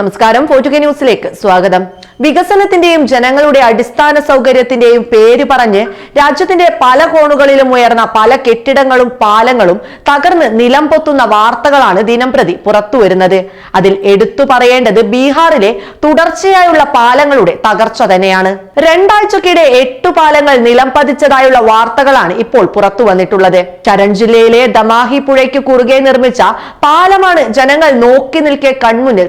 നമസ്കാരം. ഫോർട്ടുഗ ന്യൂസിലേക്ക് സ്വാഗതം. വികസനത്തിന്റെയും ജനങ്ങളുടെ അടിസ്ഥാന സൗകര്യത്തിന്റെയും പേര് പറഞ്ഞ് രാജ്യത്തിന്റെ പല കോണുകളിലും ഉയർന്ന പല കെട്ടിടങ്ങളും പാലങ്ങളും തകർന്ന് നിലം പൊത്തുന്ന വാർത്തകളാണ് ദിനംപ്രതി പുറത്തുവരുന്നത്. അതിൽ എടുത്തു പറയേണ്ടത് ബീഹാറിലെ തുടർച്ചയായുള്ള പാലങ്ങളുടെ തകർച്ച തന്നെയാണ്. രണ്ടാഴ്ചക്കിടെ എട്ടു പാലങ്ങൾ നിലം പതിച്ചതായുള്ള വാർത്തകളാണ് ഇപ്പോൾ പുറത്തു വന്നിട്ടുള്ളത്. ചരൺ ജില്ലയിലെ ദമാഹി പുഴയ്ക്ക് കുറുകെ നിർമ്മിച്ച പാലമാണ് ജനങ്ങൾ നോക്കി നിൽക്കെ കൺമുന്നിൽ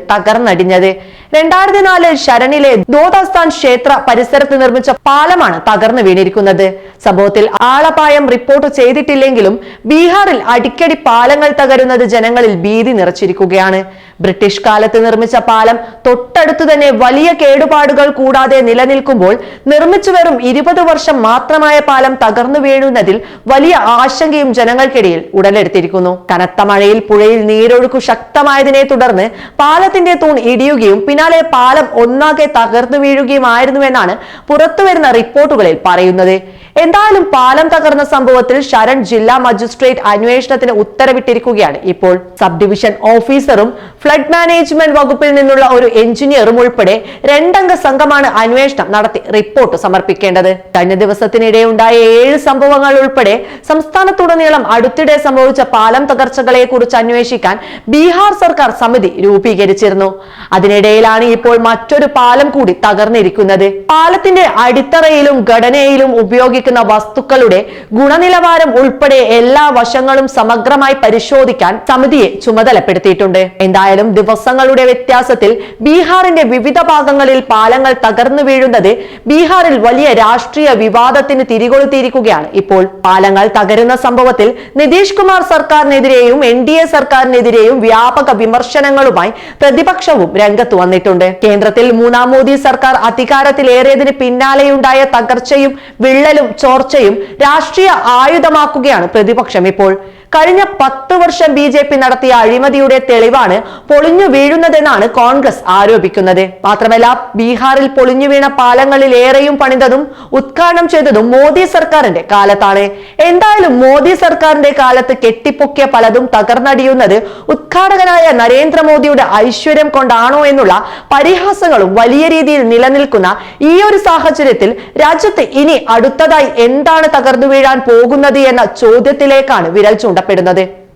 തകർന്നടിഞ്ഞത് രണ്ടായിരത്തി നാല് ശരണിലെ ദോദാസ്ഥാൻ ക്ഷേത്ര പരിസരത്ത് നിർമ്മിച്ച പാലമാണ് തകർന്നു വീണിരിക്കുന്നത്. സംഭവത്തിൽ ആളപായം റിപ്പോർട്ട് ചെയ്തിട്ടില്ലെങ്കിലും ബീഹാറിൽ അടിക്കടി പാലങ്ങൾ തകരുന്നത് ജനങ്ങളിൽ ഭീതി നിറച്ചിരിക്കുകയാണ്. ബ്രിട്ടീഷ് കാലത്ത് നിർമ്മിച്ച പാലം തൊട്ടടുത്തു തന്നെ വലിയ കേടുപാടുകൾ കൂടാതെ നിലനിൽക്കുമ്പോൾ നിർമ്മിച്ചു വെറും ഇരുപത് വർഷം മാത്രമായ പാലം തകർന്നു വീഴുന്നതിൽ വലിയ ആശങ്കയും ജനങ്ങൾക്കിടയിൽ ഉടലെടുത്തിരിക്കുന്നു. കനത്ത മഴയിൽ പുഴയിൽ നീരൊഴുക്കു ശക്തമായതിനെ തുടർന്ന് പാലത്തിന്റെ തൂൺ ഇടിയുകയും പിന്നാലെ പാലം ഒന്നാകെ തകർന്നു വീഴുകയുമായിരുന്നുവെന്നാണ് പുറത്തുവരുന്ന റിപ്പോർട്ടുകളിൽ പറയുന്നത്. എന്തായാലും പാലം തകർന്ന സംഭവത്തിൽ ശരൺ ജില്ലാ മജിസ്ട്രേറ്റ് അന്വേഷണത്തിന് ഉത്തരവിട്ടിരിക്കുകയാണ്. ഇപ്പോൾ സബ് ഡിവിഷൻ ഓഫീസറും ഫ്ലഡ് മാനേജ്മെന്റ് വകുപ്പിൽ നിന്നുള്ള ഒരു എഞ്ചിനീയറും ഉൾപ്പെടെ രണ്ടംഗ സംഘമാണ് അന്വേഷണം നടത്തി റിപ്പോർട്ട് സമർപ്പിക്കേണ്ടത്. കഴിഞ്ഞ ദിവസത്തിനിടെ ഉണ്ടായ ഏഴ് സംഭവങ്ങൾ ഉൾപ്പെടെ സംസ്ഥാനത്തുടനീളം അടുത്തിടെ സംഭവിച്ച പാലം തകർച്ചകളെ കുറിച്ച് അന്വേഷിക്കാൻ ബീഹാർ സർക്കാർ സമിതി രൂപീകരിച്ചിരുന്നു. അതിനിടയിലാണ് ഇപ്പോൾ മറ്റൊരു പാലം കൂടി തകർന്നിരിക്കുന്നത്. പാലത്തിന്റെ അടിത്തറയിലും ഘടനയിലും ഉപയോഗിക്കുന്ന വസ്തുക്കളുടെ ഗുണനിലവാരം ഉൾപ്പെടെ എല്ലാ വശങ്ങളും സമഗ്രമായി പരിശോധിക്കാൻ സമിതിയെ ചുമതലപ്പെടുത്തിയിട്ടുണ്ട്. എന്തായാലും ദിവസങ്ങളുടെ വ്യത്യാസത്തിൽ ബീഹാറിന്റെ വിവിധ ഭാഗങ്ങളിൽ പാലങ്ങൾ തകർന്നു വീഴുന്നത് ബീഹാറിൽ വലിയ രാഷ്ട്രീയ വിവാദത്തിന് തിരികൊളുത്തിയിരിക്കുകയാണ്. ഇപ്പോൾ പാലങ്ങൾ തകരുന്ന സംഭവത്തിൽ നിതീഷ് കുമാർ സർക്കാരിനെതിരെയും എൻ ഡി എ സർക്കാരിനെതിരെയും വ്യാപക വിമർശനങ്ങളുമായി പ്രതിപക്ഷവും രംഗത്ത് വന്നിട്ടുണ്ട്. കേന്ദ്രത്തിൽ മൂന്നാം മോദി സർക്കാർ അധികാരത്തിലേറിയതിന് പിന്നാലെയുണ്ടായ തകർച്ചയും വിള്ളലും ചോർച്ചയും രാഷ്ട്രീയ ആയുധമാക്കുകയാണ് പ്രതിപക്ഷം ഇപ്പോൾ. കഴിഞ്ഞ പത്ത് വർഷം ബി ജെ പി നടത്തിയ അഴിമതിയുടെ തെളിവാണ് പൊളിഞ്ഞു വീഴുന്നതെന്നാണ് കോൺഗ്രസ് ആരോപിക്കുന്നത്. മാത്രമല്ല ബീഹാറിൽ പൊളിഞ്ഞു വീണ പാലങ്ങളിൽ ഏറെയും പണിതതും ഉദ്ഘാടനം ചെയ്തതും മോദി സർക്കാരിന്റെ കാലത്താണ്. എന്തായാലും മോദി സർക്കാരിന്റെ കാലത്ത് കെട്ടിപ്പൊക്കിയ പലതും തകർന്നടിയുന്നത് ഉദ്ഘാടകനായ നരേന്ദ്രമോദിയുടെ ഐശ്വര്യം കൊണ്ടാണോ എന്നുള്ള പരിഹാസങ്ങളും വലിയ രീതിയിൽ നിലനിൽക്കുന്ന ഈ ഒരു സാഹചര്യത്തിൽ രാജ്യത്ത് ഇനി അടുത്തതായി എന്താണ് തകർന്നു വീഴാൻ പോകുന്നത് എന്ന ചോദ്യത്തിലേക്കാണ് വിരൽ ചൂണ്ടപ്പെടുന്നത്